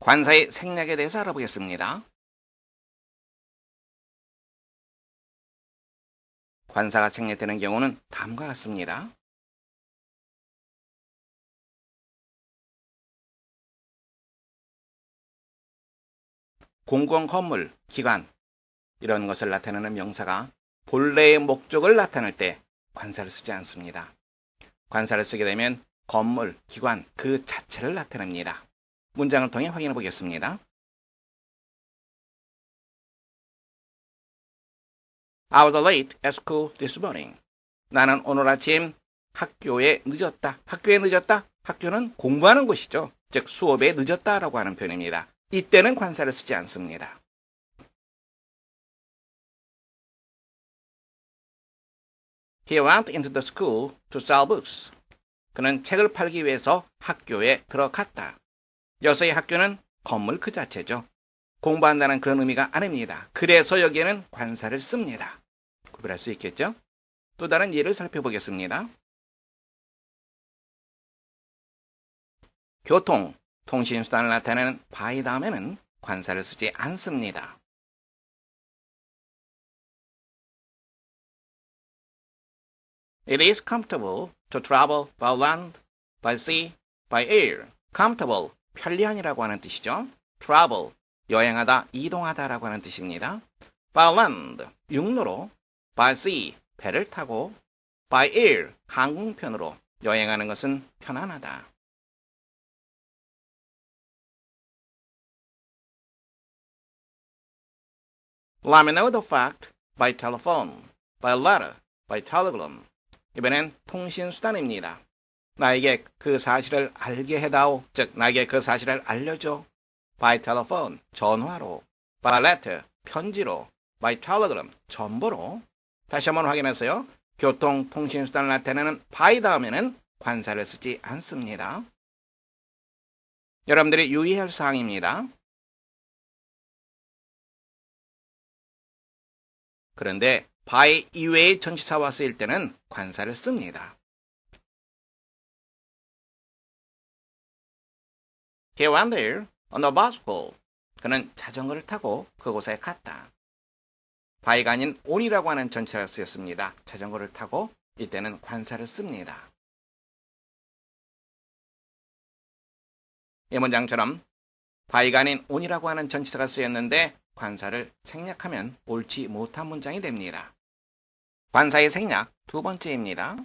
관사의 생략에 대해서 알아보겠습니다. 관사가 생략되는 경우는 다음과 같습니다. 공공 건물, 기관 이런 것을 나타내는 명사가 본래의 목적을 나타낼 때 관사를 쓰지 않습니다. 관사를 쓰게 되면 건물, 기관 그 자체를 나타냅니다. 문장을 통해 확인해 보겠습니다. I was late at school this morning. 나는 오늘 아침 학교에 늦었다. 학교에 늦었다. 학교는 공부하는 곳이죠. 즉 수업에 늦었다라고 하는 표현입니다. 이때는 관사를 쓰지 않습니다. He went into the school to sell books. 그는 책을 팔기 위해서 학교에 들어갔다. 여서의 학교는 건물 그 자체죠. 공부한다는 그런 의미가 아닙니다. 그래서 여기에는 관사를 씁니다. 구별할 수 있겠죠? 또 다른 예를 살펴보겠습니다. 교통, 통신수단을 나타내는 by 다음에는 관사를 쓰지 않습니다. It is comfortable to travel by land, by sea, by air. comfortable, 편리한이라고 하는 뜻이죠. travel, 여행하다, 이동하다라고 하는 뜻입니다. by land, 육로로, by sea, 배를 타고, by air, 항공편으로 여행하는 것은 편안하다. Let me know the fact by telephone, by letter, by telegram. 이번엔 통신수단입니다. 나에게 그 사실을 알게 해다오. 즉, 나에게 그 사실을 알려줘. by telephone, 전화로. by letter, 편지로. by telegram, 전보로. 다시 한번 확인하세요. 교통, 통신수단을 나타내는 by 다음에는 관사를 쓰지 않습니다. 여러분들이 유의할 사항입니다. 그런데 by 이외의 전치사와 쓰일 때는 관사를 씁니다. He went there on a bicycle. 그는 자전거를 타고 그곳에 갔다. by가 아닌 on이라고 하는 전치사가 쓰였습니다. 자전거를 타고 이때는 관사를 씁니다. 이 문장처럼 by가 아닌 on이라고 하는 전치사가 쓰였는데 관사를 생략하면 옳지 못한 문장이 됩니다. 관사의 생략 두 번째입니다.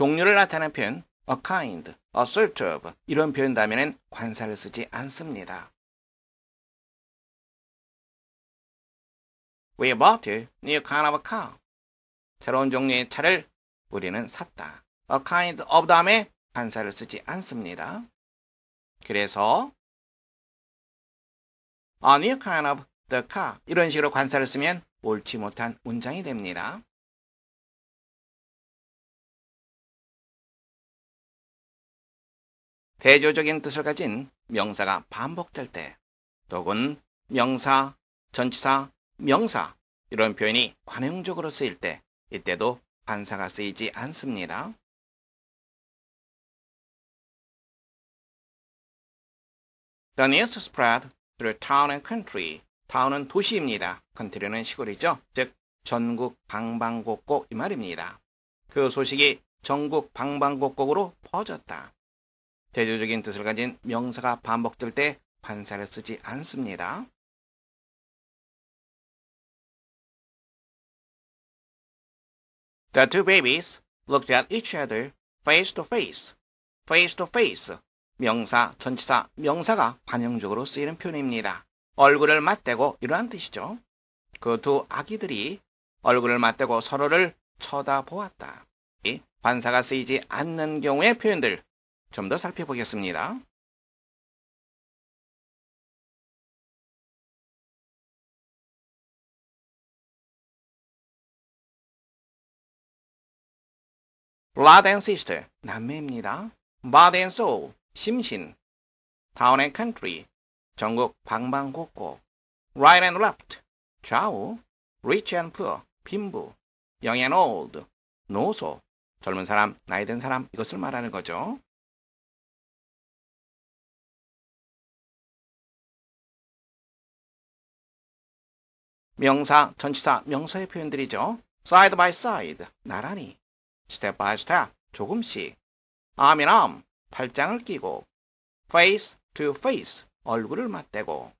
종류를 나타내는 표현 a kind, assertive 이런 표현 다음에는 관사를 쓰지 않습니다. We bought a new kind of car. 새로운 종류의 차를 우리는 샀다. a kind of 다음에 관사를 쓰지 않습니다. 그래서 a new kind of the car 이런 식으로 관사를 쓰면 옳지 못한 문장이 됩니다. 대조적인 뜻을 가진 명사가 반복될 때 혹은 명사, 전치사, 명사 이런 표현이 관용적으로 쓰일 때 이때도 관사가 쓰이지 않습니다. The news spread through town and country. town은 도시입니다. country는 시골이죠. 즉 전국 방방곡곡 이 말입니다. 그 소식이 전국 방방곡곡으로 퍼졌다. 대조적인 뜻을 가진 명사가 반복될 때 관사를 쓰지 않습니다. The two babies looked at each other face to face. face to face. 명사, 전치사, 명사가 관용적으로 쓰이는 표현입니다. 얼굴을 맞대고 이러한 뜻이죠. 그 두 아기들이 얼굴을 맞대고 서로를 쳐다보았다. 이 관사가 쓰이지 않는 경우의 표현들 좀 더 살펴보겠습니다. blood and sister, 남매입니다. body and soul, 심신. town and country, 전국 방방곡곡. right and left, 좌우. rich and poor, 빈부. and old, 노소. 젊은 사람, 나이 든 사람 이것을 말하는 거죠. 명사, 전치사, 명사의 표현들이죠. side by side, 나란히. step by step, 조금씩. arm in arm, 팔짱을 끼고. face to face, 얼굴을 맞대고.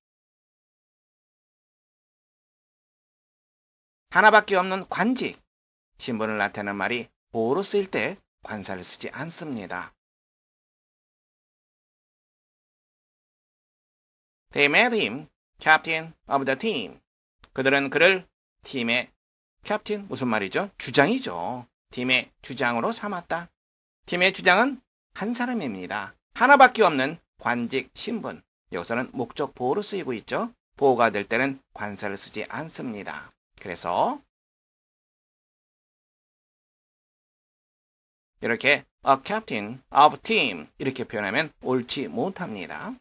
하나밖에 없는 관직. 신분을 나타내는 말이 보호로 쓰일 때 관사를 쓰지 않습니다. They made him captain of the team. 그들은 그를 팀의 캡틴 무슨 말이죠? 주장이죠. 팀의 주장으로 삼았다. 팀의 주장은 한 사람입니다. 하나밖에 없는 관직 신분. 여기서는 목적 보호로 쓰이고 있죠. 보호가 될 때는 관사를 쓰지 않습니다. 그래서 이렇게 a captain of team 이렇게 표현하면 옳지 못합니다.